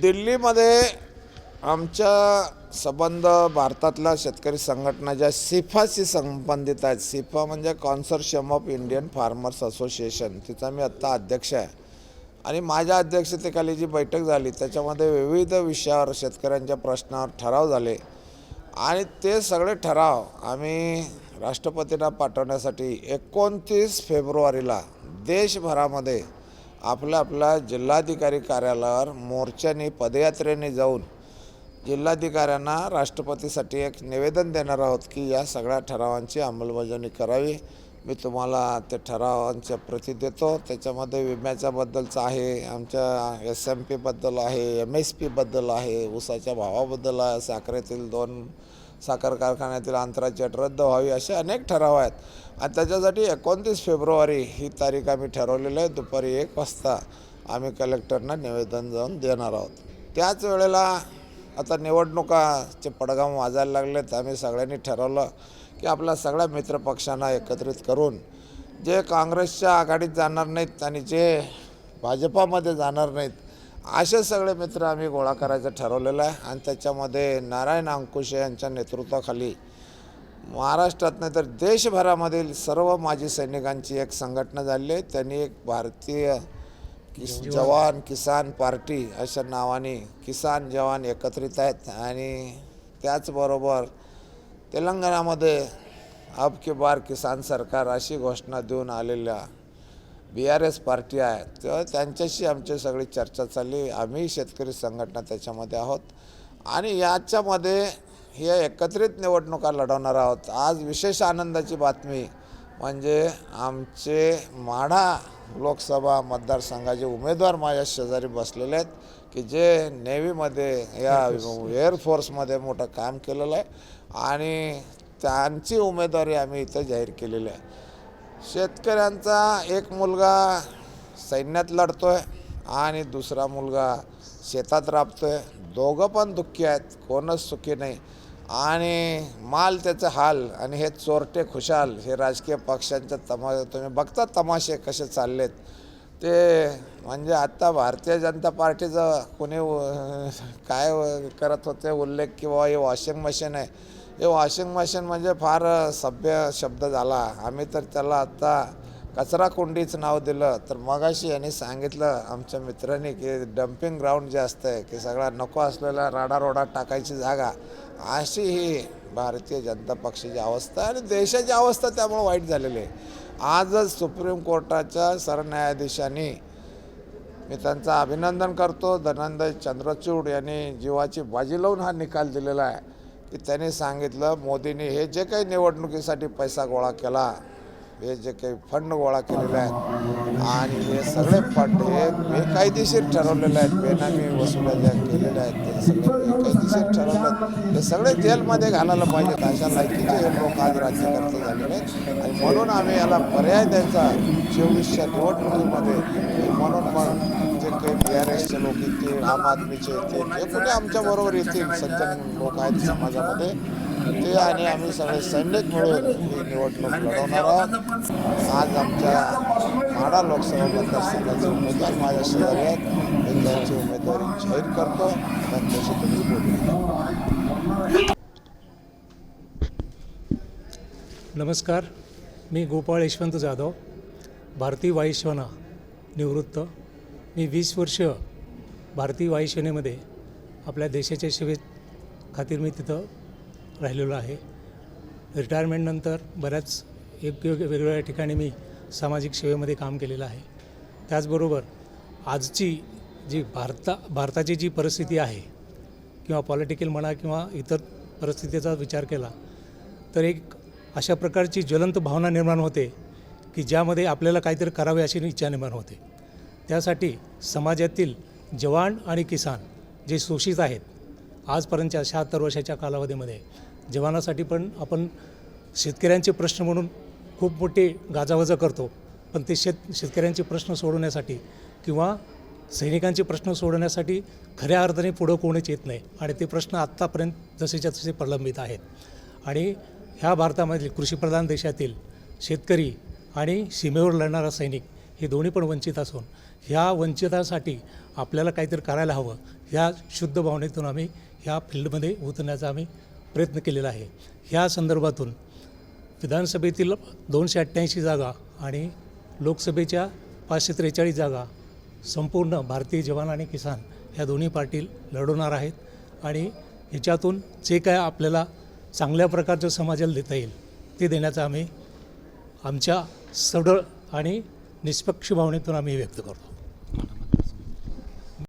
दिल्लीमध्ये आमच्या संबंध भारतातल्या शेतकरी संघटना ज्या सिफाशी संबंधित आहेत. सिफा म्हणजे consortium of Indian farmers association. तिचा मी आत्ता अध्यक्ष आहे. आणि माझ्या अध्यक्षतेखाली जी बैठक झाली त्याच्यामध्ये विविध विषयावर शेतकऱ्यांच्या प्रश्नावर ठराव झाले. आणि ते सगळे ठराव आम्ही राष्ट्रपतींना पाठवण्यासाठी एकोणतीस फेब्रुवारीला देशभरामध्ये आपला आपल्या जिल्हाधिकारी कार्यालयावर मोर्चाने पदयात्रेने जाऊन जिल्हाधिकाऱ्यांना राष्ट्रपतीसाठी एक निवेदन देणार आहोत की या सगळ्या ठरावांची अंमलबजावणी करावी. मी तुम्हाला त्या ठरावांच्या प्रती देतो. त्याच्यामध्ये विम्याच्याबद्दलचं आहे आमच्या एस एम पीबद्दल आहे एम एस पीबद्दल आहे ऊसाच्या भावाबद्दल आहे साखरेतील दोन साखर कारखान्यातील अंतराची अट रद्द व्हावी असे अनेक ठराव आहेत. आणि त्याच्यासाठी एकोणतीस फेब्रुवारी ही तारीख आम्ही ठरवलेली आहे. दुपारी एक वाजता आम्ही कलेक्टरना निवेदन जाऊन देणार आहोत. त्याच वेळेला आता निवडणुकाचे पडगाम वाजायला लागलेत आम्ही सगळ्यांनी ठरवलं की आपल्या सगळ्या मित्रपक्षांना एकत्रित करून जे काँग्रेसच्या आघाडीत जाणार नाहीत आणि जे भाजपामध्ये जाणार नाहीत असे सगळे मित्र आम्ही गोळा करायचं ठरवलेलं आहे. आणि त्याच्यामध्ये नारायण अंकुशे यांच्या नेतृत्वाखाली महाराष्ट्रात नाही तर देशभरामधील सर्व माजी सैनिकांची एक संघटना झाली आहे. त्यांनी एक भारतीय किस जवान किसान पार्टी अशा नावाने किसान जवान एकत्रित आहेत. आणि त्याचबरोबर तेलंगणामध्ये अब के बार किसान सरकार अशी घोषणा देऊन आलेल्या बी आर एस पार्टी आहे तेव्हा त्यांच्याशी आमची सगळी चर्चा चालली. आम्ही शेतकरी संघटना त्याच्यामध्ये आहोत. आणि याच्यामध्ये हे एकत्रित निवडणुका लढवणार आहोत. आज विशेष आनंदाची बातमी म्हणजे आमचे माढा लोकसभा मतदारसंघाचे उमेदवार माझ्या शेजारी बसलेले आहेत की जे नेव्हीमध्ये या एअरफोर्समध्ये मोठं काम केलेलं आहे. आणि त्यांची उमेदवारी आम्ही इथं जाहीर केलेली आहे. शेतकऱ्यांचा एक मुलगा सैन्यात लढतो आहे आणि दुसरा मुलगा शेतात राबतो आहे दोघं पण दुःखी आहेत कोणच सुखी नाही. आणि माल त्याचं हाल आणि हे चोरटे खुशाल हे राजकीय पक्षांच्या तमा तुम्ही बघता तमाशे कसे चाललेत. ते म्हणजे आत्ता भारतीय जनता पार्टीचं कोणी काय करत होते उल्लेख की बाबा हे वॉशिंग मशीन आहे. हे वॉशिंग मशीन म्हणजे फार सभ्य शब्द झाला. आम्ही तर त्याला आत्ता कचरा कुंडीचं नाव दिलं. तर मगाशी यांनी सांगितलं आमच्या मित्रांनी की डम्पिंग ग्राउंड जे असतं आहे की सगळा नको असलेला राडारोडा टाकायची जागा अशी ही भारतीय जनता पक्षाची अवस्था आणि देशाची अवस्था त्यामुळे वाईट झालेली आहे. आजच सुप्रीम कोर्टाच्या सरन्यायाधीशांनी मी त्यांचं अभिनंदन करतो. धनंजय चंद्रचूड यांनी जीवाची बाजी लावून हा निकाल दिलेला आहे की त्यांनी सांगितलं मोदींनी हे जे काही निवडणुकीसाठी पैसा गोळा केला हे जे काही फंड गोळा केलेले आहेत. आणि हे सगळे फंड हे बेकायदेशीर ठरवलेले आहेत. बेनामी वसुल्या ज्या केलेल्या आहेत ते सगळे बेकायदेशीर ठरवले आहेत. हे सगळे जेलमध्ये घालायला पाहिजेत. अशा लायकीचे हे लोक आज राज्यकर्ते झालेले आहेत. आणि म्हणून आम्ही याला पर्याय द्यायचा चोवीसच्या निवडणुकीमध्ये. म्हणून मग जे काही बी आर एसचे लोक येतील आम आदमीचे येतील जे कोणी आमच्याबरोबर येतील? सज्जन लोक आहेत समाजामध्ये. ते आणि आम्ही सगळे सैनिक मिळून ही निवडणूक लढवणार आहोत. आज आमच्या माडा लोकसभा मतदारसंघाचे उमेदवार माझ्या शेजारी आहेत. मी त्यांची उमेदवारी जाहीर करतो. त्यांच्याशी तुम्ही बोलू नमस्कार. मी गोपाळ यशवंत जाधव भारतीय वायुसेना निवृत्त. मी वीस वर्ष भारतीय वायुसेनेमध्ये आपल्या देशाच्या सेवे खातीर मी तिथं राहिलेलो आहे. रिटायरमेंटनंतर बऱ्याच एक वेगवेगळ्या ठिकाणी मी सामाजिक सेवेमध्ये काम केलेलं आहे. त्याचबरोबर आजची जी भारता भारताची जी परिस्थिती आहे किंवा पॉलिटिकल म्हणा किंवा इतर परिस्थितीचा विचार केला तर एक अशा प्रकारची ज्वलंत भावना निर्माण होते की ज्यामध्ये आपल्याला काहीतरी करावे अशी इच्छा निर्माण होते. त्यासाठी समाजातील जवान आणि किसान जे शोषित आहेत आजपर्यंतच्या शहात्तर वर्षाच्या कालावधीमध्ये जवानासाठी पण आपण शेतकऱ्यांचे प्रश्न म्हणून खूप मोठे गाजावाजा करतो. पण ते शेत शेतकऱ्यांचे प्रश्न सोडवण्यासाठी किंवा सैनिकांचे प्रश्न सोडवण्यासाठी खऱ्या अर्थाने पुढं कोणीच येत नाही. आणि ते प्रश्न आत्तापर्यंत जसेच्या तसे प्रलंबित आहेत. आणि ह्या भारतामधील कृषीप्रधान देशातील शेतकरी आणि सीमेवर लढणारा सैनिक हे दोन्ही पण वंचित असून ह्या वंचितासाठी आपल्याला काहीतरी करायला हवं ह्या शुद्ध भावनेतून आम्ही ह्या फील्डमध्ये उतरण्याचा आम्ही प्रयत्न केलेला आहे. ह्या संदर्भातून विधानसभेतील दोनशे अठ्ठ्याऐंशी जागा आणि लोकसभेच्या पाचशे त्रेचाळीस जागा संपूर्ण भारतीय जवान आणि किसान ह्या दोन्ही पार्टी लढवणार आहेत आणि ह्याच्यातून जे काय आपल्याला चांगल्या प्रकारचं समाजाला देता येईल ते देण्याचा आम्ही आमच्या सडळ आणि निष्पक्ष भावनेतून आम्ही व्यक्त करतो.